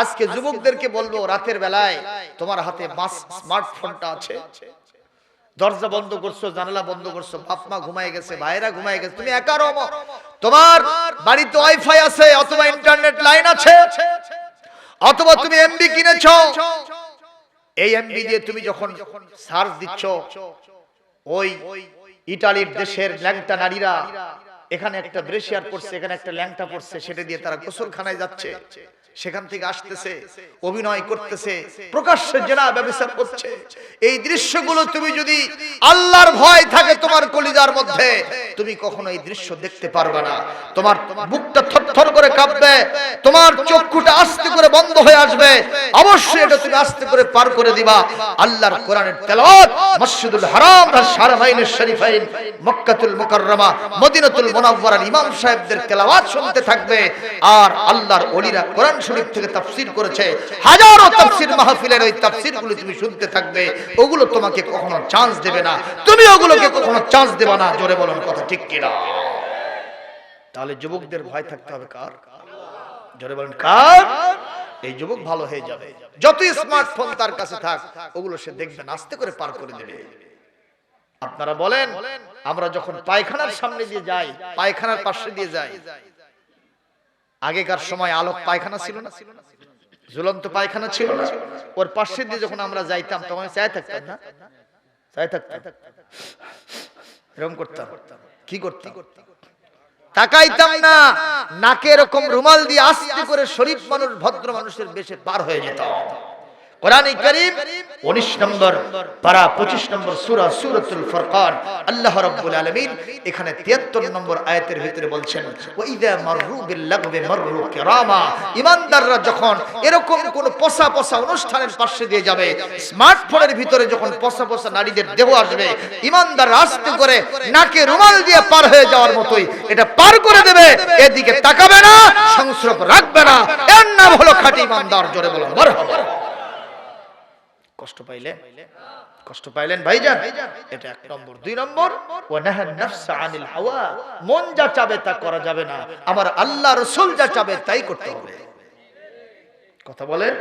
আজকে যুবকদেরকে বলব রাতের বেলায় তোমার হাতে স্মার্টফোনটা আছে। দরজা বন্ধ করছ, জানালা বন্ধ করছ, বাপ মা ঘুমায় গেছে ভাইরা ঘুমায় গেছে, তুমি একা রমো তোমার বাড়িতে ওয়াইফাই আছে অথবা ইন্টারনেট লাইন আছে, অথবা তুমি এমবি কিনেছো। এই এমবি দিয়ে তুমি যখন সার্চ দিচ্ছ, ওই ইটালির দেশের ল্যাংটা নারীরা এখানে একটা ব্রেশিয়ার পড়ছে এখানে একটা ল্যাংটা পড়ছে সেটা দিয়ে তারা গোসলখানায় যাচ্ছে। সেখান থেকে আসতেছে অভিনয় করতেছে প্রকাশ্যে জেনা ব্যবসা করছে। এই দৃশ্যগুলো তুমি যদি আল্লাহর ভয় থাকে তোমার কলিজার মধ্যে তুমি কখনো এই দৃশ্য দেখতে পারবে না। তোমার বুকটা থরথর করে কাঁপবে, তোমার চক্ষুটা আস্তে করে বন্ধ হয়ে আসবে। অবশ্যই এটা তুমি আস্তে করে পার করে দিবা। আল্লাহর কোরআনের তেলাওয়াত, মসজিদুল হারাম আর শারফাইনের শরীফাইন, মক্কাতুল মুকাররমা, মদিনাতুল মুনাওয়ারার ইমাম সাহেবদের তেলাওয়াত শুনতে থাকবে। আর আল্লাহর ওলিরা কোরআন শরীফ থেকে তাফসীর করেছে। হাজারো তাফসীর মাহফিলের ওই তাফসীরগুলো তুমি শুনতে থাকবে। ওগুলো তোমাকে কখনো চান্স দেবে না। তুমি ওগুলোকে কখনো চান্স দেবে না। জোরে বলুন কথা ঠিক কিনা? তাহলে যুবকদের ভয় থাকতে হবে কার? জোরে বলেন, কার? এই যুবক ভালো হয়ে যাবে। যত স্মার্টফোন তার কাছে থাক, ওগুলো সে দেখবে, নাস্তে করে পার করে দেবে। আপনারা বলেন, আমরা যখন পায়খানার সামনে দিয়ে যাই, পায়খানার পাশে দিয়ে যাই, আগেকার সময় আলোক পায়খানা ছিল না? ঝুলন্ত পায়খানা ছিল না? ওর পাশে দিয়ে যখন আমরা যাইতাম, তখন চাই থাকতাম না? চাই থাকতাম? এরকম করতাম। কি করতাম? তাকাইতাম না। নাকে এরকম রুমাল দিয়ে আস্তে করে শরীফ মানুষ ভদ্র মানুষের বেশে পার হয়ে যেতাম কোরআনে কারীম 19 নম্বর পারা 25 নম্বর সূরা সূরাতুল ফুরকান। আল্লাহ রাব্বুল আলামিন এখানে 73 নম্বর আয়াতের ভিতরে বলছেন ঈমানদাররা যখন এরকম কোন পসা পসা অনুষ্ঠানের পাশে দিয়ে যাবে, স্মার্টফোনের ভিতরে যখন পসা পসা নারীদের দেহ আসবে, ইমানদার আস্তে করে নাকে রুমাল দিয়ে পার হয়ে যাওয়ার মতোই এটা পার করে দেবে, এদিকে তাকাবে না, সংস্রব রাখবে না। এর নাম হলো খাঁটি ঈমানদার জোরে বলো কষ্ট পাইলে, কষ্ট পাইলেন ভাইজান। এটা এক নম্বর। দুই নম্বর আনিল হাওয়া। মন যা চাবে তা করা যাবে না। আমার আল্লাহ রাসূল যা চাবে তাই করতে হবে। কথা বলেন?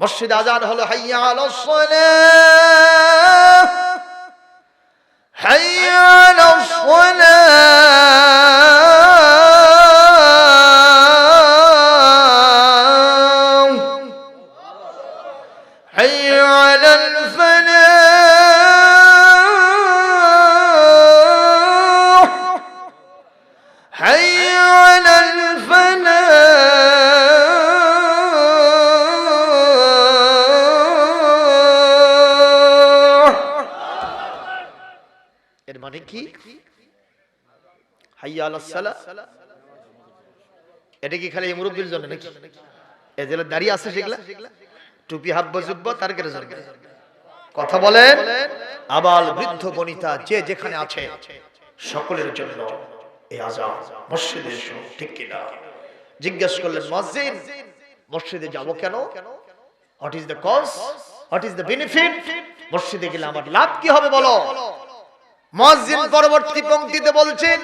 মসজিদ আজান হলো হাইয়া আলাস সালাহ হাইয়া আলাস على الفلاح حي على الفلاح এর মানে কি হাইয়া আলাস সালাহ এটা কি খালি মুরব্বির জন্য নাকি এই যে দাঁড়িয়ে আছে সেগুলা টুপি হাব্ব জুব্ব তার কথা বলেন, আবাল বৃদ্ধ বনিতা যে যেখানে আছে, সকলের জন্য এই আজান মসজিদে এসো ঠিক কিনা? জিজ্ঞেস করলেন, মসজিদ, মসজিদে যাব কেন? What is the cause what is the benefit মসজিদে গেলে আমার লাভ কি হবে বলো? মসজিদ পরবর্তী পংক্তিতে বলছেন,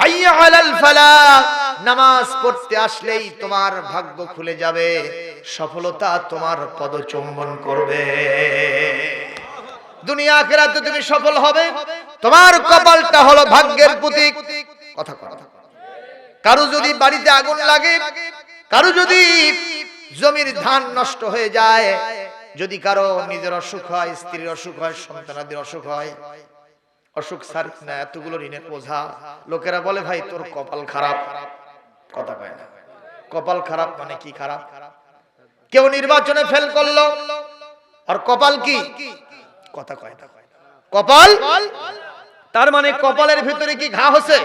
হাইয়া আলাল ফালাহ নামাজ পড়তে আসলেই তোমার ভাগ্য খুলে যাবে। সফলতা তোমার পদচুম্বন করবে। দুনিয়া আখেরাতে তুমি সফল হবে। তোমার কপালটা হলো ভাগ্যের প্রতীক। কথা কথা কারও যদি বাড়িতে আগুন লাগে, কারও যদি জমির ধান নষ্ট হয়ে যায়, যদি কারও নিজের অসুখ হয়, স্ত্রীর অসুখ হয়, সন্তানাদের অসুখ হয়, অসুখ সার না, এতগুলো ঋণের বোঝা। লোকেরা বলে, ভাই, তোর কপাল খারাপ। কথা কয় না। কপাল খারাপ মানে কি খারাপ? কেউ নির্বাচনে ফেল করল। আর কপাল কি? কথা কয় কপাল? তার মানে কপালের ভিতরে কি ঘা হচ্ছে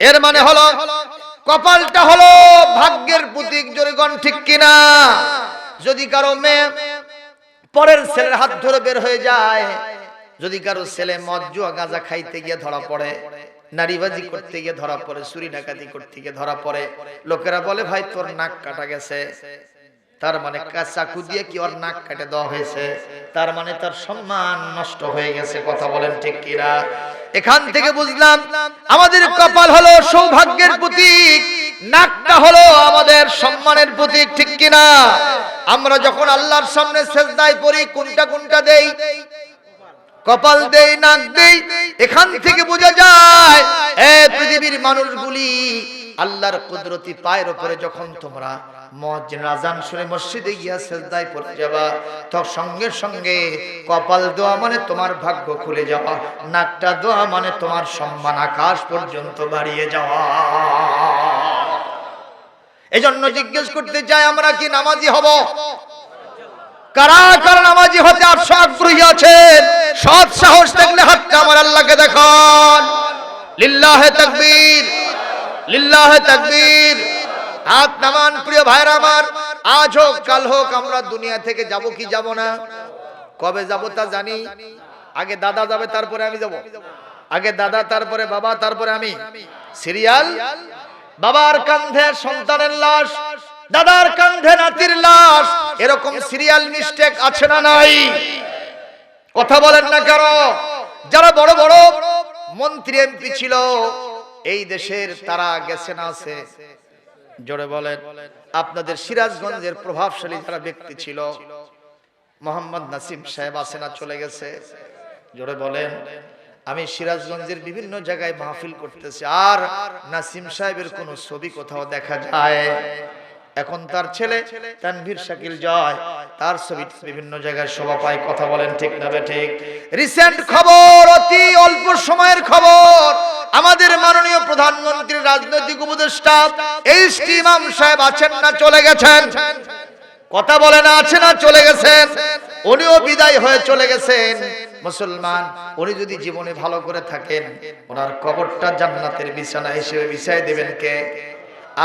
এর মানে হলো, কপালটা হলো ভাগ্যের প্রতীক জরিগণ ঠিক কিনা? যদি কারও মেয়ে পরের ছেলের হাত ধরে বের হয়ে যায়, যদি কারও ছেলে মদ, জুয়া, গাঁজা খাইতে গিয়ে ধরা পড়ে, নারীবাজি করতে গিয়ে ধরা পড়ে, চুরি ডাকাতি করতে গিয়ে ধরা পড়ে, লোকেরা বলে, ভাই, তোর নাক কাটা গেছে। তার মানে চাকু দিয়ে কি ওর নাক কেটে দেওয়া হয়েছে? তার মানে তার সম্মান নষ্ট হয়ে গেছে, কথা বলেন ঠিক কিনা? এখান থেকে বুঝলাম, আমাদের কপাল হলো সৌভাগ্যের প্রতীক, নাকটা হলো আমাদের সম্মানের প্রতীক, ঠিক কিনা? আমরা যখন আল্লাহর সামনে সেজদায় পড়ি, কোনটা কোনটা দেই? কপাল দেই, নাক দেই, এখান থেকে বোঝা যায়, এ পৃথিবীর মানুষগুলি আল্লাহর কুদরতি পায়ের উপরে যখন তোমরা মানে মানে এজন্য জিজ্ঞেস করতে চাই আমরা কি নামাজি হব? কারা কারা নামাজি হতে আটশো আগ্রহী সৎ সাহস থাকলে হাতটা আমার আল্লাহকে দেখান। লিল্লাহে তাকবীর। লিল্লাহে তাকবীর। হাত নামান, প্রিয় ভাইরা আমার, আজ হোক, কাল হোক, আমরা দুনিয়া থেকে যাব কি যাব না? কবে যাব তা জানি। আগে দাদা যাবে, তারপরে আমি যাব। আগে দাদা, তারপরে বাবা, তারপরে আমি। সিরিয়াল, বাবার কান্ধে সন্তানের লাশ, দাদার কান্ধে নাতির লাশ, এরকম সিরিয়াল মিস্টেক আছে না নাই? কথা বলেন না কেন? যারা বড় বড় মন্ত্রী এমপি ছিল এই দেশের তারা গেছে না আছে। জোরে বলেন, আপনাদের সিরাজগঞ্জের প্রভাবশালী যারা ব্যক্তি ছিল, মোহাম্মদ নাসিম সাহেব আছে না চলে গেছে? জোরে বলেন, আমি সিরাজগঞ্জের বিভিন্ন জায়গায় মাহফিল করতেছি, আর নাসিম সাহেবের কোনো ছবি কোথাও দেখা যায়? এখন তার ছেলে তানভীর শাকিল জয়, তার ছবি বিভিন্ন জায়গায় শোভা পায়, কথা বলেন ঠিক না ঠিক? রিসেন্ট খবর, অতি অল্প সময়ের খবর। আমাদের মাননীয় প্রধানমন্ত্রী রাজনৈতিক উপদেষ্টা এইচ টি ইমাম সাহেব আছেন না, চলে গেছেন। কথা বলে না, আছে না, চলে গেছেন। উনিও বিদায় হয়ে চলে গেছেন। মুসলমান, উনি যদি জীবনে ভালো করে থাকেন, ওনার কবরটা জান্নাতের বিছানা হিসেবে বিছায় দেবেন কে?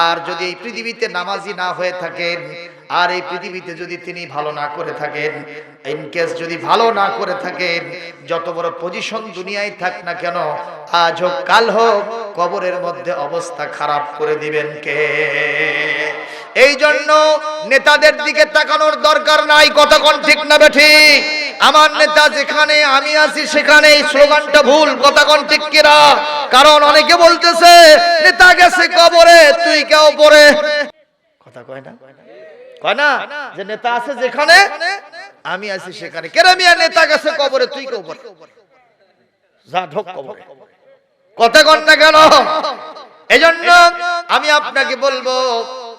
আর যদি এই পৃথিবীতে নামাজি না হয়ে থাকেন আর এই পৃথিবীতে যদি তিনি ভালো না করে থাকেন ইন কেস যদি ভালো না করে থাকেন, যত বড় পজিশন দুনিয়ায় থাক না কেন, আজ হোক, কাল হোক, কবরের মধ্যে অবস্থা খারাপ করে দিবেন কে? এই জন্য নেতাদের দিকে তাকানোর দরকার নাই, কতক্ষণ ঠিক না ঠিক? আমার নেতা যেখানে, আমি আছি সেখানে, এই স্লোগানটা ভুল, কতক্ষণ ঠিক কিনা? কারণ অনেকে বলতেছে, নেতা গেছে কবরে, তুই কেউ পরে। কথা কয় না? যে নেতা আছে যেখানে, আমি আছি সেখানে। নেতা গেছে কবরে? তুই যা ঢোক কবরে। এজন্য আমি আপনাকে বলব,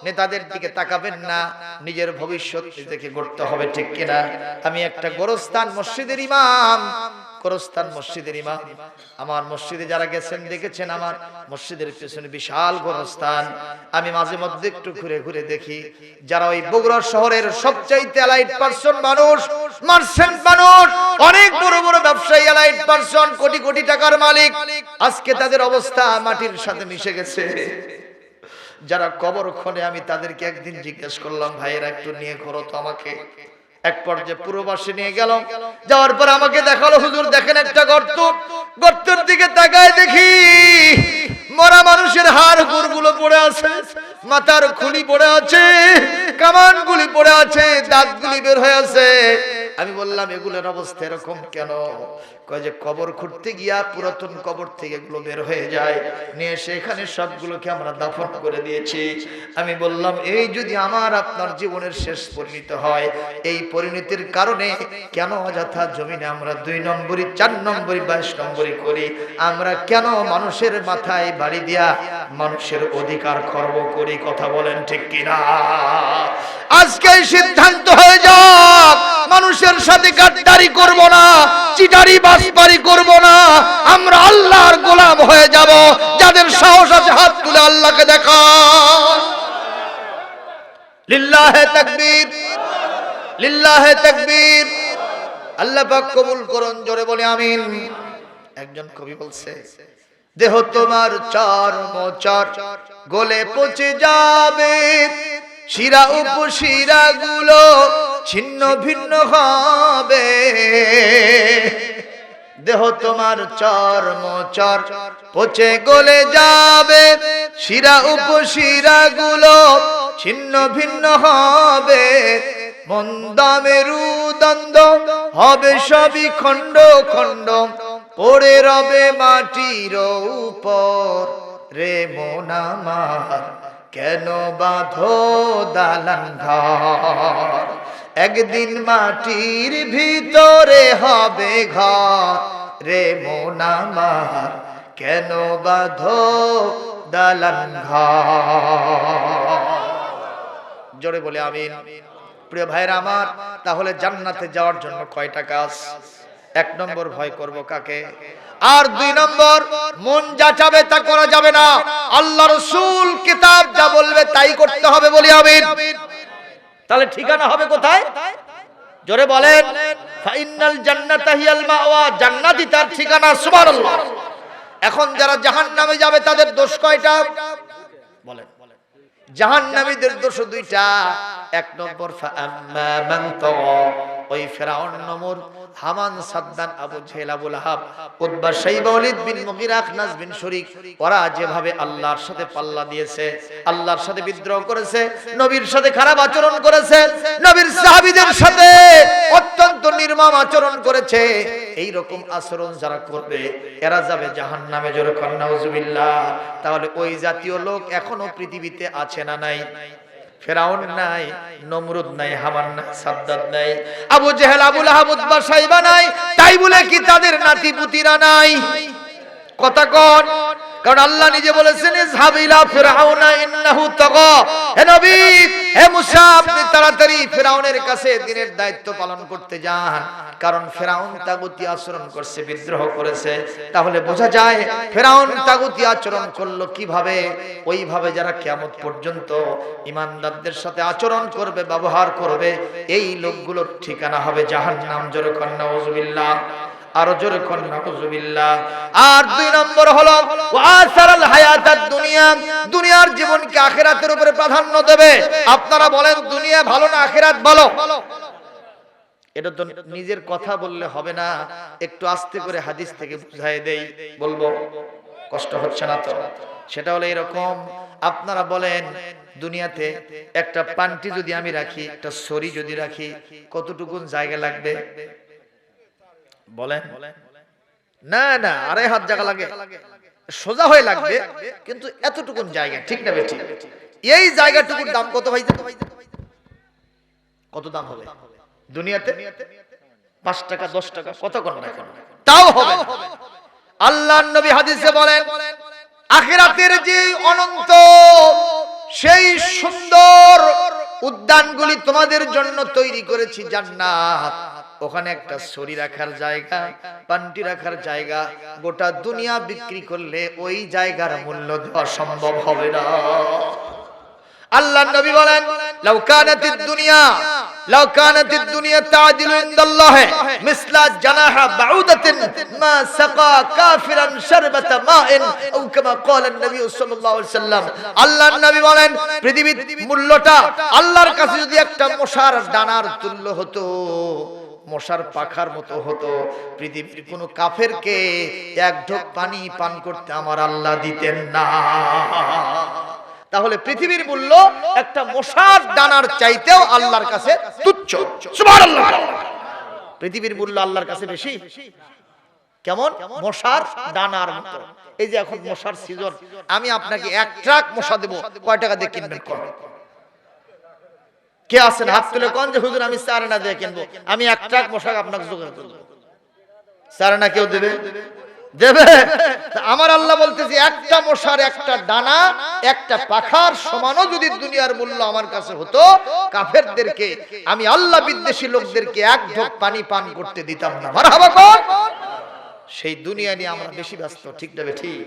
নেতাদের দিকে তাকাবেন না। নিজের ভবিষ্যৎ নিজেকে গড়তে হবে, ঠিক কিনা? আমি একটা গোরস্থান মসজিদের ইমাম। গোরস্থান মসজিদের ইমাম। আমার মসজিদে যারা গেছেন, দেখেছেন আমার মসজিদের পেছনে বিশাল গোরস্থান আমি মাঝে মধ্যে একটু ঘুরে ঘুরে দেখি, যারা ওই বগুড়া শহরের সবচাইতে অ্যালাইট পার্সন মানুষ মার্চেন্ট মানুষ, অনেক বড় বড় ব্যবসায়ী অ্যালাইট পার্সন কোটি কোটি টাকার মালিক। আজকে তাদের অবস্থা মাটির সাথে মিশে গেছে। যারা কবর খনে আমি তাদেরকে একদিন জিজ্ঞেস করলাম, ভাইয়েরা, একটু নিয়ে করো তো আমাকে। এক পর্যায়ে পূর্ববাসী নিয়ে গেল। যাওয়ার পর আমাকে দেখাল, হুজুর, দেখেন একটা গর্ত। গর্তের দিকে তাকায় দেখি মরা মানুষের হাড় গুড়গুলো পড়ে আছে, মাথার খুলি পড়ে আছে কামান গুলি পড়ে আছে, দাঁতগুলি বের হয়ে আছে। আমি বললাম, এগুলোর অবস্থা এরকম কেন? কয় যে, কবর খুঁড়তে গিয়া পুরাতন কবর থেকে এগুলো বের হয়ে যায়। নিয়ে এসে এখানে সবগুলোকে আমরা দাফন করে দিয়েছি। আমি বললাম, এই যদি আমার আপনার জীবনের শেষ পরিণত হয়, এই পরিণতির কারণে কেন অযথা জমিনে আমরা দুই নম্বরই, চার নম্বরই, বাইশ নম্বরই করি? আমরা কেন মানুষের মাথায় বাড়ি দিয়া মানুষের অধিকার খর্ব করি? কথা বলেন ঠিক কিনা? আজকে সিদ্ধান্ত হয়ে যাক। মানুষের চিটারি বাসপারি করব না। আমরা আল্লাহর গোলাম হয়ে যাব। যাদের সাহস আছে হাত তুলে আল্লাহকে দেখা লিল্লাহে তাকবীর লিল্লাহে তাকবীর। আল্লাহ পাক কবুল করুন, জোরে বলে আমিন। একজন কবি বলছে, দেহ তোমার চর গলে পচে যাবে। শিরা উপশিরা গুলো ছিন্ন ভিন্ন হবে। দেহ তোমার চর্ম চর পচে গলে যাবে। শিরা উপশিরা গুলো ছিন্ন ভিন্ন হবে। মন্দামেরু হবে সবই খণ্ড খণ্ড। পড়ে রবে মাটির উপর। রে মন আমার কেন বাঁধো দালান ঘর? একদিন মাটির ভিতরে হবে ঘর। রে মন আমার, কেন বাঁধো দালান জোরে বলে আমিন। প্রিয় ভাইরা আমার, তাহলে জান্নাতে যাওয়ার জন্য কয়টা কাজ? এক নম্বর ভয় করব কাকে? আর দুই নম্বর, মন যা চাবে তা করা যাবে না। আল্লাহ রসুল কিতাব যা বলবে তাই করতে হবে বলি আমিন। তাহলে ঠিকানা হবে কোথায়? জোরে বলেন, ফাইনাল জান্নাতা হিয়াল মাওয়া, জান্নাতই তার ঠিকানা, সুবহানাল্লাহ। এখন যারা জাহান্নামে যাবে তাদের দোষ কয়টা? বলেন। জাহান্নামীদের দোষ দুইটা। এক নম্বর, ফাআম্মা মান তাগা ওই ফেরাউন নমর, হামান, সাদ্দান, আবু উতবা, শাইবা বিন মুগিরা আখনাস বিন ওরা যেভাবে আল্লাহর সাথে পাল্লা দিয়েছে, আল্লাহর সাথে বিদ্রোহ করেছে, নবীর সাথে খারাপ আচরণ করেছে, নবীর সাহাবীদের সাথে অত্যন্ত নির্মম আচরণ করেছে এই রকম আচরণ যারা করবে, এরা যাবে তাহলে ওই জাতীয় লোক এখনও পৃথিবীতে আছে না নাই? ফেরাউন নাই, নমরুদ নাই, হামান নাই, সাদ্দাদ নাই, আবু জেহেল, আবুল আহমদ বা সাইবা নাই, তাই বলে কি তাদের নাতি পুতিরা নাই? কথা কন। কারণ আল্লাহ নিজে বলেছেন ইযহাবিলা ফিরআউনা ইন্নাহু তাগা। হে নবী, হে মুসা, আপনি তাড়াতাড়ি ফিরআউনের কাছে দিনের দায়িত্ব পালন করতে যান। কারণ ফেরাউন তাগুতি আচরণ করছে, বিদ্রোহ করেছে। তাহলে বোঝা যায় ফেরাউন তাগুতি আচরণ করল কীভাবে? ওইভাবে যারা কিয়ামত পর্যন্ত ইমানদারদের সাথে আচরণ করবে, ব্যবহার করবে, এই লোকগুলোর ঠিকানা হবে জাহান্নাম। জোরে কন্যা আরও জোরে কন্যা ওজুবিল্লাহ আর দুই নম্বর হলো ওয়াসারাল হায়াতাদ দুনিয়া। দুনিয়ার জীবনকে আখিরাতের উপরে প্রাধান্য দেবে। আপনারা বলেন, দুনিয়া ভালো না আখিরাত ভালো? এটা তো নিজের কথা বললে হবে না, একটু আস্তে করে হাদিস থেকে বুঝাই দেই, বলব, কষ্ট হচ্ছে না তো? সেটা হলো এরকম, আপনারা বলেন, দুনিয়াতে একটা পান্টি যদি আমি রাখি, একটা সরি যদি রাখি, কতটুকুন জায়গা লাগবে? বলেন। না না আড়াই হাত জায়গা লাগে। সোজা হয়ে লাগবে কিন্তু এতটুকুন জায়গা ঠিক না বেঠিক? এই জায়গাটুকুর দাম কত ভাই? কত দাম হবে? দুনিয়াতে পাঁচ টাকা দশ টাকা কত তাও হবে আল্লাহ নবী হাদিসে বলেন আখিরাতের যে অনন্ত সেই সুন্দর উদ্যানগুলি তোমাদের জন্য তৈরি করেছি জান্নাত। ওখানে একটা ছড়ি রাখার জায়গা, পান্টি রাখার জায়গা, গোটা দুনিয়া বিক্রি করলে ওই জায়গার মূল্য দেওয়া সম্ভব হবে না। আল্লাহ নবী বলেন দুনিয়া দুনিয়া মিসলা জানাহা বাউদাতিন, মা সাকা কাফিরান মাইন, আও কামা নবী সাল্লাল্লাহু আলাইহি সাল্লাম। আল্লাহর নবী বলেন, পৃথিবীর মূল্যটা আল্লাহর কাছে যদি একটা মশার ডানার তুল্য হতো মশার পাখার মতো হতো। পৃথিবীর কোন কাফেরকে এক ঢোক পানি পান করতে আমার আল্লাহ দিতেন না। তাহলে পৃথিবীর মূল্য একটা মশার ডানার চাইতেও আল্লাহর কাছে তুচ্ছ। পৃথিবীর মূল্য আল্লাহর কাছে বেশি। কেমন? মশার ডানার মতো। এই যে এখন মশার সিজন আমি আপনাকে এক ট্রাক মশা দেবো। কয় টাকা দিয়ে কিনবেন? কোন কে আছেন? হাত তুলে কোন যে, হুজুর, আমি চার দিয়ে কিনবো। আমি এক ট্রাক মশা আপনাকে জোগাড় করব। চার কেউ দেবে? দেবে। আমার আল্লাহ বলতেছে, একটা মশার একটা ডানা, একটা পাখার সমানও যদি দুনিয়ার মূল্য আমার কাছে হতো, কাফেরদেরকে আমি আল্লাহ বিদ্বেষী লোকদেরকে এক ঢোক পানি পান করতে দিতাম না। সেই দুনিয়া নিয়ে আমরা বেশি ব্যস্ত, ঠিক না ঠিক?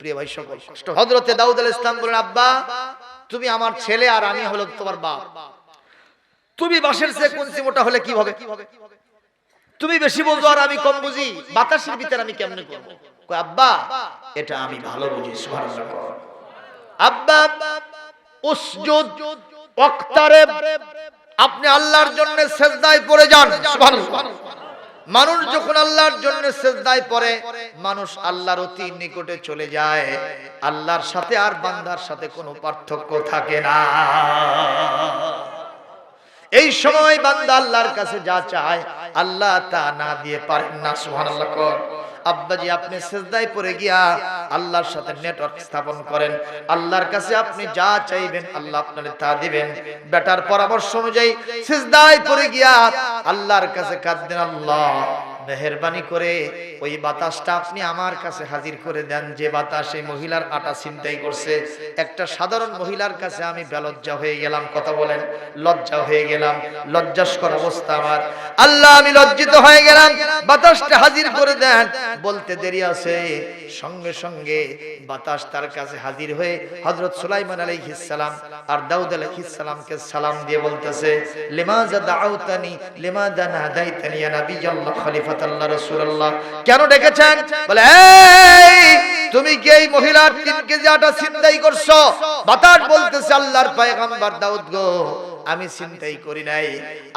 প্রিয় ভাই সকল, কষ্ট। হযরতে দাউদ আলাইহিস ইসলাম বলেন, আব্বা, তুমি আমার ছেলে আর আমি হলো তোমার বাপ। তুমি বাসের চেয়ে কঞ্চি মোটা হলে কি হবে? তুমি বেশি বুঝো আর আমি কম বুঝি? বাতাসের ভিতরে আমি কেমনে করব? আব্বা, এটা আমি ভালো বুঝি আব্বা আপনি আল্লাহর জন্য সেজদায় পড়ে যান মানুষ যখন আল্লাহর জন্য সেজদায় পড়ে, মানুষ আল্লাহর অতি নিকটে চলে যায়। আল্লাহর সাথে আর বান্দার সাথে কোনো পার্থক্য থাকে না। এই সময় বান্দা আল্লাহর কাছে যা চায়, আল্লাহ তা না দিয়ে পারেন না, সুবহানাল্লাহ আব্বাজি, আপনি সেজদায় পড়ে গিয়া আল্লাহর সাথে নেটওয়ার্ক স্থাপন করেন। আল্লাহর কাছে আপনি যা চাইবেন, আল্লাহ আপনাকে তা দিবেন। বেটার পরামর্শ অনুযায়ী সেজদায় পরে গিয়া আল্লাহর কাছে কাঁদতেন আল্লাহ। মেহরবানি করে ওই বাতাসটা আপনি আমার কাছে হাজির করে দেন। যে বাতাস এই মহিলার আটা চিন্তাই করছে, একটা সাধারণ মহিলার কাছে আমি বেলজ্জা হয়ে গেলাম, কথা বলেন, লজ্জা হয়ে গেলাম, লজ্জাস্কর অবস্থা আমার। আল্লাহ, আমি লজ্জিত হয়ে গেলাম, বাতাসটা হাজির করে দেন। বলতে দেরি আছে, সঙ্গে সঙ্গে বাতাস তার কাছে হাজির হয়ে হযরত সুলাইমান আলাইহিস সালাম আর দাউদ আলাইহিস সালামকে সালাম দিয়ে বলতেছে, লিমাজা দাউতানি লিমাদা নাদাইতানি, ইয়া নাবিয়াল্লাহ রাসূলুল্লাহ। কেন ডেকেছেন? বলে, এই, তুমি কি এই মহিলার কেজি আটা ছিনতাই করছ? বাতাস বলতেছে আল্লাহর দাউদ গো, আমি ছিনতাই করি নাই।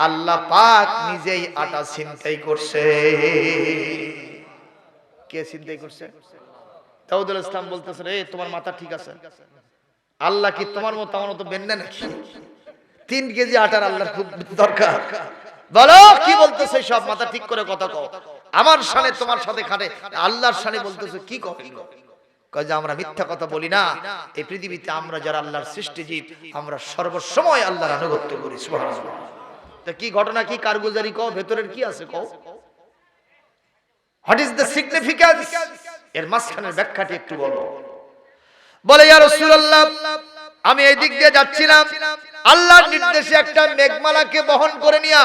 আল্লাহ পাক নিজেই আটা ছিনতাই করছে। কে ছিনতাই করছে? দাউদুল ইসলাম বলতেছে রে তোমার মাথা ঠিক আছে। আল্লাহ কি তোমার মতো আমার মতো বেন্নে নাকি? তিন কেজি আটার আল্লাহর খুব দরকার। বলো, কি বলতেছে সব? মাথা ঠিক করে কথা কও। আমার সানে তোমার সাথে খাটে। আল্লাহর সানে বলতেছে, কি যে আমরা মিথ্যা কথা বলি না। এই পৃথিবীতে আমরা যারা আল্লাহর সৃষ্টি জীব আমরা সর্বসময় আল্লাহর আনুগত্য করি তা কি ঘটনা, কি কারগুজারি কও? ভেতরের কি আছে কও? হোয়াট ইজ দ্য সিগনিফিক্যান্স এর মাঝখানের ব্যাখ্যাটি একটু বলো। বলে, ইয়া রাসূলুল্লাহ, আমি এই দিক দিয়ে যাচ্ছিলাম। আল্লাহর নির্দেশে একটা মেঘমালাকে বহন করে নিয়া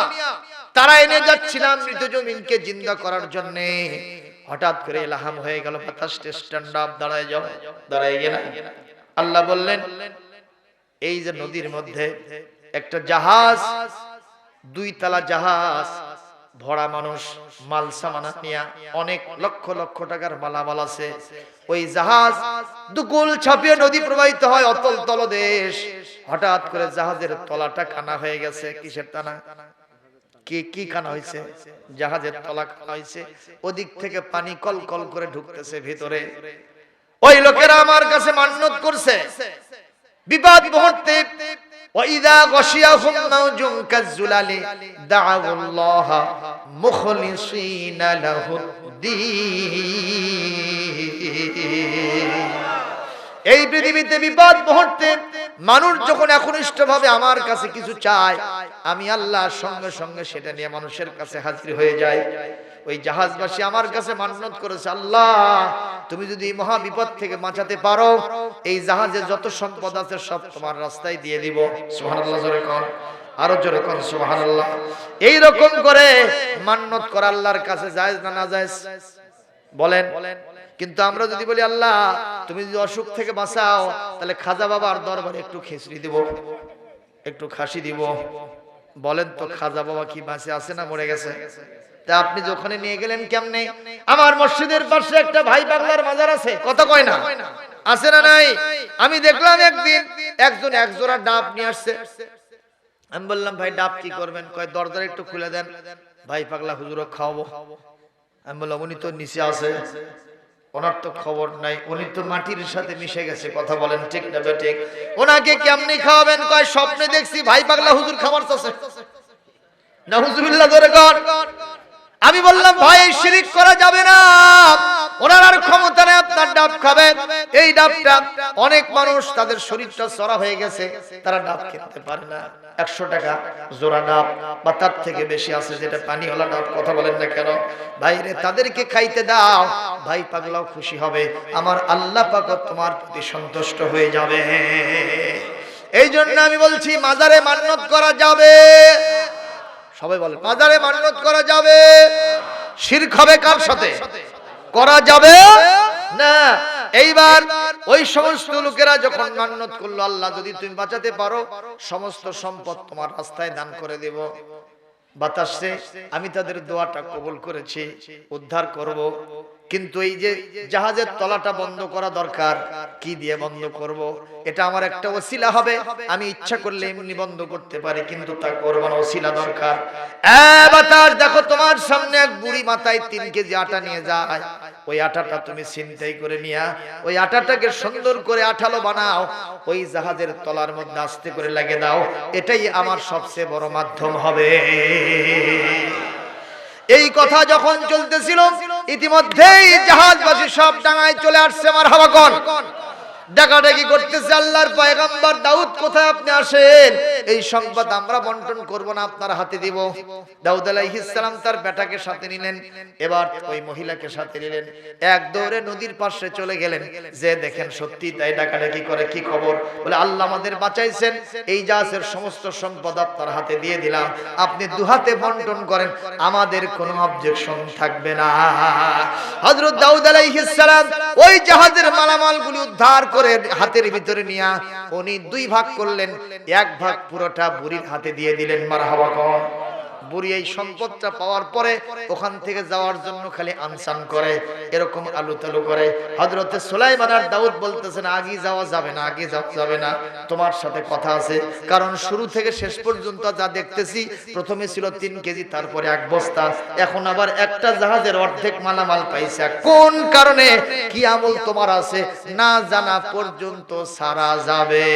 তারা এনে যাচ্ছিলাম মৃত জমিনকে জিন্দা করার জন্য। হঠাৎ করে এলাহাম হয়ে গেল বাতাস স্ট্যান্ড আপ। দাঁড়ায় যাও। দাঁড়ায় গেল আল্লাহ বললেন এই যে নদীর মধ্যে একটা জাহাজ দুই তালা জাহাজ ভরা মানুষ, মাল সামানা নিয়া অনেক লক্ষ লক্ষ টাকার মালামাল আছে। ওই জাহাজ দুকুল ছাপিয়ে নদী প্রবাহিত হয় অতল তলদেশ। হঠাৎ করে জাহাজের তলাটা কানা হয়ে গেছে। কিসের টানা? কি কি কানা হয়েছে? জাহাজের তলা কানা হয়েছে। ওদিক থেকে পানি কল কল করে ঢুকতেছে ভিতরে। ওই লোকেরা আমার কাছে মান্যত করছে। বিবাদ মুহূর্তে وإذا غشيهم موج كالزلال دعوا الله مخلصين له الدين এই পৃথিবীতে বিপদ মুহূর্তে মানুষ যখন একনিষ্ঠ ভাবে আমার কাছে কিছু চায় আমি আল্লাহ সঙ্গে সঙ্গে সেটা নিয়ে মানুষের কাছে হাজির হয়ে যায় ওই জাহাজবাসী আমার কাছে মান্যত করেছে, আল্লাহ, তুমি যদি এই মহা বিপদ থেকে বাঁচাতে পারো, এই জাহাজে যত সম্পদ আছে সব তোমার রাস্তায় দিয়ে দিব। সুবহানাল্লাহ, জোরে কর আরও জোরে কর সুবহানাল্লাহ। এই রকম করে মান্যত করা আল্লাহর কাছে জায়েজ না না জায়েজ? বলেন। কিন্তু আমরা যদি বলি, আল্লাহ, তুমি যদি অসুখ থেকে বাঁচাও, তাহলে খাজা বাবার দরবারে একটু খেসরি দিব, একটু খাসি দিব। বলেন তো, খাজা বাবা কি বাঁচে আছে না মরে গেছে? তা আপনি যখন নিয়ে গেলেন কেমনে? আমার মসজিদের পাশে একটা ভাই বাংলার মাজার আছে কত কয় না? আছে না নাই? আমি দেখলাম একদিন একজন এক জোড়া ডাব নিয়ে আসছে। আমি বললাম, ভাই, ডাব কি করবেন? কয় দরজার একটু খুলে দেন। ভাই, পাগলা হুজুর খাওয়াবো। আমি বললাম, উনি তো নিচে আছে। ওনার তো খবর নাই। উনি তো মাটির সাথে মিশে গেছে, কথা বলেন, ঠিক না ঠিক ওনাকে কেমনি খাওয়াবেন? কয়, স্বপ্নে দেখছি ভাই, পাগলা, হুজুর খাবার চাষে না কর। আমি বললাম ভাই শিরিক করা যাবে না। ওনার আর ক্ষমতা নেই আপনার ডাব খাবে। এই ডাবটা অনেক মানুষ তাদের শরীরটা সরা হয়ে গেছে। তারা ডাব খেতে পারে না। একশো টাকা জোড়া ডাব বা তার থেকে বেশি আছে যেটা পানিওয়ালা ডাব কথা বলেন না কেন? ভাইরে তাদেরকে খাইতে দাও। ভাই পাগলাও খুশি হবে। আমার আল্লাহ পাক তোমার প্রতি সন্তুষ্ট হয়ে যাবে। এই জন্য আমি বলছি মাজারে মান্যত করা যাবে। সবাই বলে মাজারে মান্যত করা যাবে শির্ক হবে কার সাথে? করা যাবে? না। এইবার ওই সমস্ত লোকেরা যখন মান্যত করল আল্লাহ যদি তুমি বাঁচাতে পারো সমস্ত সম্পদ তোমার রাস্তায় দান করে দেব। বাতাসে আমি তাদের দোয়াটা কবল করেছি উদ্ধার করব কিন্তু এই যে জাহাজের তলাটা বন্ধ করা দরকার, কি দিয়ে বন্ধ করব? এটা আমার একটা ওসিলা হবে, আমি ইচ্ছা করলে এমনি বন্ধ করতে পারি, কিন্তু তা করব না, ওসিলা দরকার। দেখো তোমার সামনে এক বুড়ি মাথায় তিন কেজি আটা নিয়ে যায়। ওই আটাটা তুমি ছিনতাই করে নিয়া, ওই আটাটাকে সুন্দর করে আঠালো বানাও, ওই জাহাজের তলার মধ্যে আস্তে করে লাগিয়ে দাও, এটাই আমার সবচেয়ে বড় মাধ্যম হবে। এই কথা যখন চলতেছিল, ইতিমধ্যেই জাহাজবাসী সব ডাঙায় চলে আসছে আমার হাওয়াকন ডাকাডাকি করতেছে আল্লাহর পায়গাম্বার, দাউদ, কোথায় আপনি আসেন? এই সংবাদ আমরা বন্টন করব না, আপনার হাতে দিব। দাউদ আলাইহিস সালাম তার বেটাকে সাথে নিলেন। এবার ওই মহিলাকে সাথে নিলেন। এক দৌড়ে নদীর পাশে চলে গেলেন। যে দেখেন সত্যি তাই ডাকাডাকি করে, কি খবর? বলে, আল্লাহ আমাদের বাঁচাইছেন। এই জাহাজের সমস্ত সম্পদ আপনার হাতে দিয়ে দিলাম। আপনি দুহাতে বন্টন করেন। আমাদের কোনো অবজেকশন থাকবে না। হযরত দাউদ আলাইহিস সালাম ওই জাহাজের মালামালগুলি উদ্ধার করে হাতের ভিতরে নিয়ে উনি দুই ভাগ করলেন। এক ভাগ পুরোটা বুড়ির হাতে দিয়ে দিলেন, মারহাবা কর। বুড়ি এই সম্পদটা পাওয়ার পরে ওখান থেকে যাওয়ার জন্য খালি আনসান করে, এরকম আলু তালু করে। হজরতে সুলাইমান আর দাউদ বলতেছেন, আগে যাওয়া যাবে না, আগে যাওয়া যাবে না। তোমার সাথে কথা আছে। কারণ শুরু থেকে শেষ পর্যন্ত যা দেখতেছি, প্রথমে ছিল তিন কেজি, তারপরে এক বস্তা। এখন আবার একটা জাহাজের অর্ধেক মালামাল পাইছে। কোন কারণে? কি আমল তোমার আছে? না জানা পর্যন্ত সারা যাবে।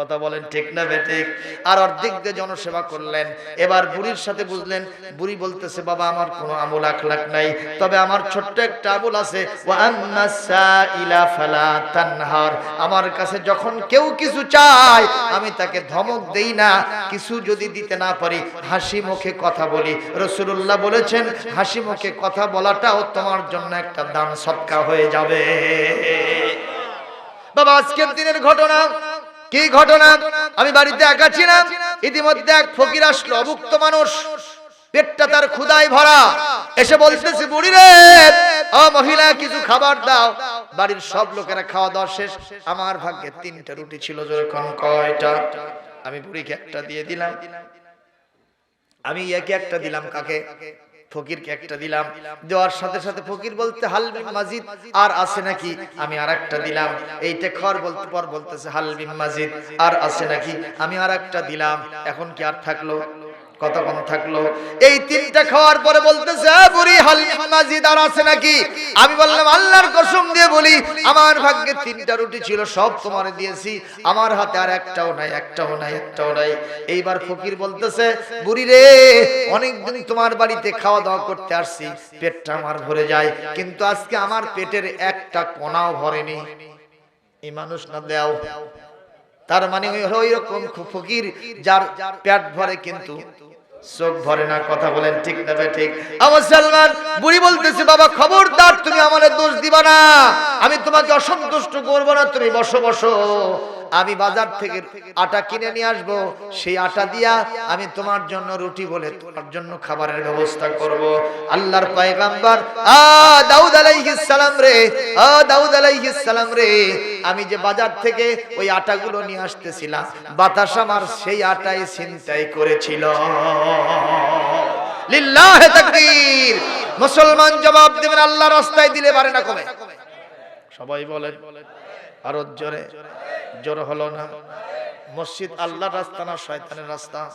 কথা বলেন, ঠিক না বেঠিক আর অর্ধেক দিয়ে জনসেবা করলেন। এবার বুড়ির সাথে বুঝলেন, বুড়ি বলতেছে, বাবা, আমার কোনো আমল আখলাক নাই। তবে আমার ছোট্ট একটা আমল আছে আমার কাছে যখন কেউ কিছু চায়, আমি তাকে ধমক দেই না, কিছু যদি দিতে না পারি, হাসি মুখে কথা বলি। রসুল্লাহ বলেছেন, হাসি মুখে কথা বলাটাও তোমার জন্য একটা দান সৎকা হয়ে যাবে। বাবা, আজকের দিনের ঘটনা কি ঘটনা? আমি বাড়িতে একা ছিলাম। ইতিমধ্যে এক ফকির আসলো, অভুক্ত মানুষ। পেটটা তার ক্ষুদায় ভরা। এসে বলতেছে বুড়ি রে ও মহিলা, কিছু খাবার দাও। বাড়ির সব লোকেরা খাওয়া দাওয়া শেষ। আমার ভাগ্যে তিনটা রুটি ছিল যখন কয়টা? আমি বুড়িকে একটা দিয়ে দিলাম। আমি একে একটা দিলাম কাকে? ফকিরকে একটা দিলাম। দেওয়ার সাথে সাথে ফকির বলতে হালবিম মাজিদ, আর আছে নাকি? আমি আর একটা দিলাম এইটা খর বলতে, পর বলতেছে হালবিম মাজিদ, আর আছে নাকি? আমি আর একটা দিলাম। এখন কি আর থাকল? কতক্ষণ থাকল? এই তিনটা খাওয়ার পরে বলতেছে "আ বুড়ি হালবিন মাজিদ আর আছে নাকি? আমি বললাম, আল্লাহর কসম দিয়ে বলি, আমার ভাগ্যে তিনটা রুটি ছিল, সব তোমার দিয়েছি। আমার হাতে আর একটাও নাই একটাও নাই একটাও নাই। এইবার ফকির বলতেছে, বুড়ি রে, অনেকদিন তোমার বাড়িতে খাওয়া দাওয়া করতে আসছি, পেটটা আমার ভরে যায়, কিন্তু আজকে আমার পেটের একটা কোনাও ভরেনি। এই মানুষ না দেও। তার মানে ওই রকম ফকির যার পেট ভরে কিন্তু চোখ ভরে না, কথা বলেন, ঠিক না ঠিক? আমার সালমান, বুড়ি বলতেছি, বাবা, খবরদার, তুমি আমাদের দোষ দিবা না। আমি তোমাকে অসন্তুষ্ট করব না, তুমি বসো বসো। আমি বাজার থেকে আটা কিনে নিয়ে আসব। সেই আটা দিয়া আমি তোমার জন্য রুটি বলে তোমার জন্য খাবারের ব্যবস্থা করব। আল্লাহর পয়গাম্বর, আ দাউদ আলাইহিস সালাম রে, আ দাউদ আলাইহিস সালাম রে, আমি যে বাজার থেকে ওই আটাগুলো নিয়ে আসতেছিলাম, বাতাস আমার সেই আটাই চিন্তাই করেছিল। লিল্লাহে তাকবীর। মুসলমান জবাব দেবেন, আল্লাহ রাস্তায় দিলে পারে না কমে। সবাই বলেন। আরও জোরে, জোর হলো না। মসজিদ আল্লাহর রাস্তা না শয়তানের রাস্তা?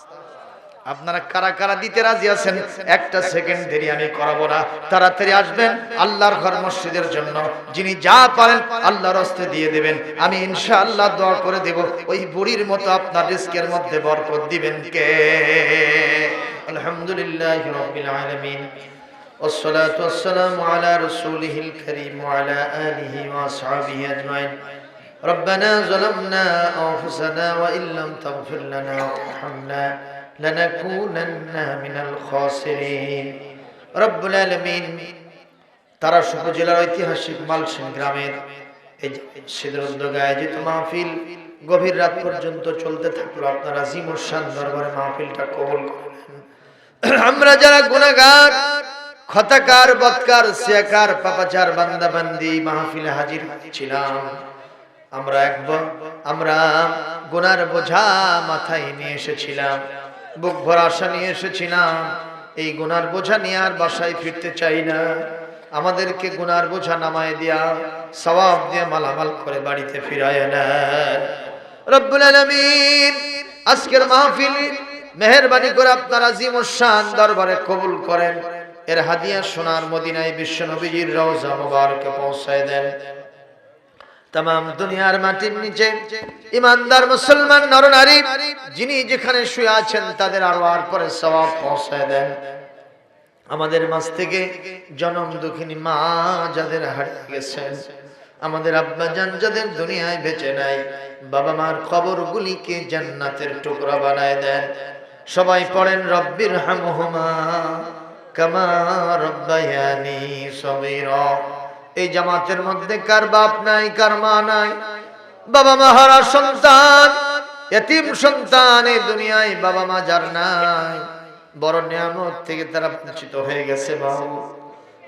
আপনারা কারা কারা দিতে রাজি আছেন? একটা সেকেন্ড দেরি আমি করাবো না। তাড়াতাড়ি আসবেন আল্লাহর ঘর মসজিদের জন্য। যিনি যা পারেন আল্লাহর হস্তে দিয়ে দেবেন। আমি ইনশাআল্লাহ দোয়া করে দেব। ওই বুড়ির মতো আপনার রিস্কের মধ্যে বরকত দিবেন কে? আলহামদুলিল্লাহ والصلاة والسلام على رسوله الكريم وعلى آله وأصحابه أجمعين ربنا ظلمنا أنفسنا وإن لم تغفر لنا وترحمنا لنكونن من الخاسرين رب العالمين তারাস উপজেলার ঐতিহাসিক মালসিং গ্রামের এই সিদ্ধ উদ্যোগে আয়োজিত মাহফিল গভীর রাত পর্যন্ত চলতে থাকলো আপনারা জিমুসান দরবারে মাহফিলটা কবুল করলেন আমরা যারা গুণাগার খতাকার, বৎকার সিয়াকার পাপাচার, বান্দাবান্দি, মাহফিলে হাজির ছিলাম। আমরা একবার আমরা গুনার বোঝা মাথায় নিয়ে এসেছিলাম, বুক ভরা আশা নিয়ে এসেছিলাম। এই গুনার বোঝা নিয়ে আর বাসায় ফিরতে চাই না। আমাদেরকে গুনার বোঝা নামায় দিয়া, সওয়াব দিয়ে মালামাল করে বাড়িতে ফিরায় নেন আজকের মাহফিল মেহেরবানি করে আপনারা জিমুসান দরবারে কবুল করেন। এর হাদিয়া সোনার মদিনায় বিশ্ব নবীজির রওজা মুবারকে পৌঁছায় দেন। তাম দুনিয়ার মাটির নিচে ইমানদার মুসলমান নরনারী যিনি যেখানে শুয়ে আছেন তাদের আরও আর পরে সওয়াব পৌঁছায় দেন। আমাদের মাছ থেকে জনম দুঃখিনী মা যাদের হারিয়ে গেছেন, আমাদের আব্বা জান যাদের দুনিয়ায় বেঁচে নাই, বাবা মার কবরগুলিকে জান্নাতের টুকরা বানায় দেন। সবাই পড়েন রব্বির হামহুমা এই জামাতের মধ্যে কার বাপ নাই, কার মা নাই? বাবা মা হারা সন্তান, এতিম সন্তান এই দুনিয়ায় বাবা মা যার নাই। বড় নিয়ামত থেকে তারা বঞ্চিত হয়ে গেছে বাবু।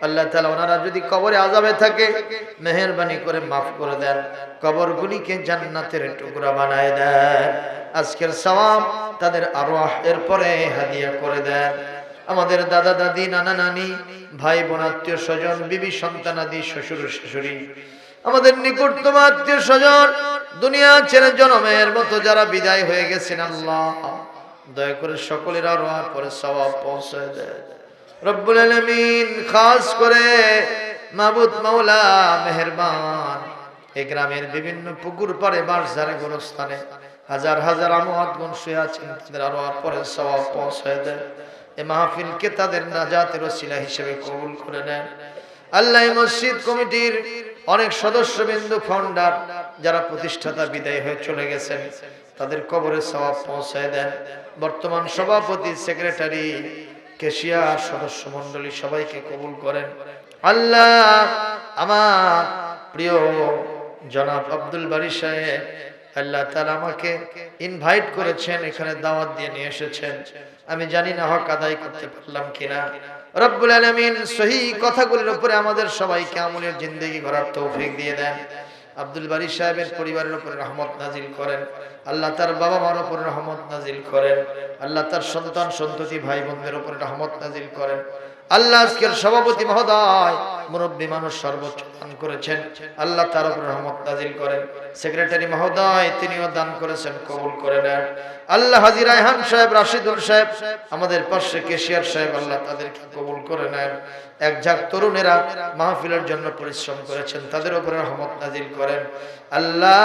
আল্লাহ তালা ওনারা যদি কবরে আজাবে থাকে, মেহরবানি করে মাফ করে দেন। কবর কবরগুলিকে জান্নাতের টুকরা বানায় দেন। আজকের সওয়াব তাদের আরও এরপরে হাদিয়া করে দেন। আমাদের দাদা দাদি, নানা নানি, ভাই বোন, আত্মীয় স্বজন, বিবি সন্তানাদি শ্বশুর শাশুড়ি, আমাদের নিকটতম আত্মীয় স্বজন, দুনিয়া ছেড়ে জনমের মতো যারা বিদায় হয়ে গেছেন, আল্লাহ। দয়া করে সকলের আরও পরে সবাব পৌঁছায় দেয় রব্বুল আলমিন, খাস করে মাবুদ মাওলা মেহরবান এই গ্রামের বিভিন্ন পুকুর পারে বাঁশঝাড়ে, গোরস্থানে হাজার হাজার আমহাত গুণ শুয়ে আরও পরে সবাব পৌঁছায় দেয় এ মাহফিলকে তাদের নাজাতের ওসিলা হিসেবে কবুল করে নেন। আল্লাহ মসজিদ কমিটির অনেক সদস্যবিন্দু ফাউন্ডার যারা প্রতিষ্ঠাতা বিদায় হয়ে চলে গেছেন, তাদের কবরে সবাব পৌঁছায় দেন। বর্তমান সভাপতি, সেক্রেটারি, কেশিয়ার সদস্য মন্ডলী সবাইকে কবুল করেন। আল্লাহ আমার প্রিয় জনাব আব্দুল বারি সাহেব আল্লাহ তালা আমাকে ইনভাইট করেছেন, এখানে দাওয়াত দিয়ে নিয়ে এসেছেন। আমি জানি না হক আদায় করতে পারলাম কিনা। রব্বুল আলমিন সহি কথাগুলির উপরে আমাদের সবাইকে আমলের জিন্দগি করার তৌফিক দিয়ে দেন। আব্দুল বারি সাহেবের পরিবারের উপরে রহমত নাজিল করেন। আল্লাহ তার বাবা মার উপরে রহমত নাজিল করেন। আল্লাহ তার সন্তান সন্ততি ভাই বোনদের উপরে রহমত নাজিল করেন। আল্লাহ আজকের সভাপতি মহোদয় মুরব্বী মানুষ সর্বোচ্চ দান করেছেন। আল্লাহ তার উপর রহমত নাজিল করেন। সেক্রেটারি মহোদয়, তিনিও দান করেছেন, কবুল করে নেন। আল্লাহ হাজি রায়হান সাহেব, রাশিদুল সাহেব, আমাদের পাশে কেশিয়ার সাহেব, আল্লাহ তাদেরকে কবুল করে নেন। এক ঝাঁক তরুণেরা মাহফিলের জন্য পরিশ্রম করেছেন, তাদের উপরে রহমত নাজিল করেন। আল্লাহ,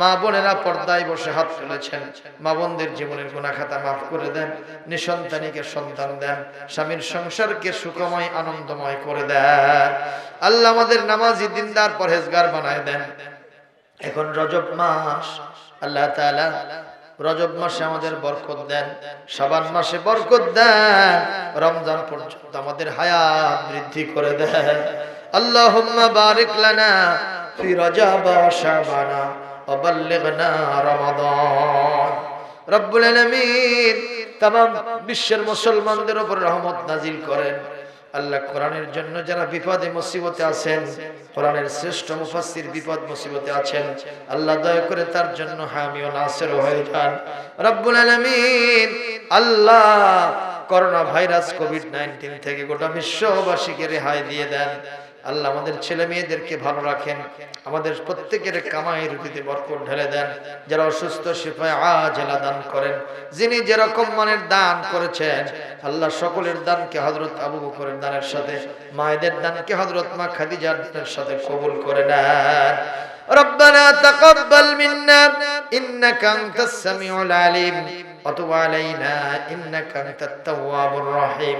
মা বোনেরা পর্দায় বসে হাত তুলেছেন। মা বোনদের জীবনের গুণা খাতা মাফ করে দেন, নিঃসন্তানীকে সন্তান দেন, স্বামীর সংসারকে সুখময়, আনন্দময় করে দেন। আল্লাহ আমাদের নামাজি দিনদার পরহেজগার বানায় দেন এখন রজব মাস আল্লাহ তাআলা রজব মাসে আমাদের বরকত দেন সাবান মাসে বরকত দেন রমজান পর্যন্ত আমাদের হায়াত বৃদ্ধি করে দেন আল্লাহুম্মা বারিক লানা ফি রজব ওয়া শাবানা ওয়া বাল্লিগনা রমাদান রব্বুল আলামিন तमाम বিশ্বের মুসলমানদের উপর রহমত নাজিল করেন আল্লাহ কোরআনের জন্য যারা বিপদে, মুসিবতে আছেন, কোরআনের শ্রেষ্ঠ মুফাসির বিপদ, মুসিবতে আছেন, আল্লাহ দয়া করে তার জন্য হামি ও নাসির হয়ে যান। রব্বুল আলামিন, আল্লাহ করোনা ভাইরাস কোভিড 19 থেকে গোটা বিশ্ববাসীকে রেহাই দিয়ে দেন। আল্লাহ আমাদের ছেলে মেয়েদেরকে ভালো রাখেন আমাদের প্রত্যেকের কামাই রুটিতে বরকত ঢেলে দেন যারা অসুস্থ শিফায় আজেলা দান করেন যিনি যেরকম মানের দান করেছেন আল্লাহ সকলের দানকে হজরত আবু বকরের দানের সাথে মায়েদের দানকে হজরত মা খাদিজার দানের সাথে কবুল করে নেন ربنا تقبل منا إنك أنت السميع العليم وتب علينا إنك أنت التواب الرحيم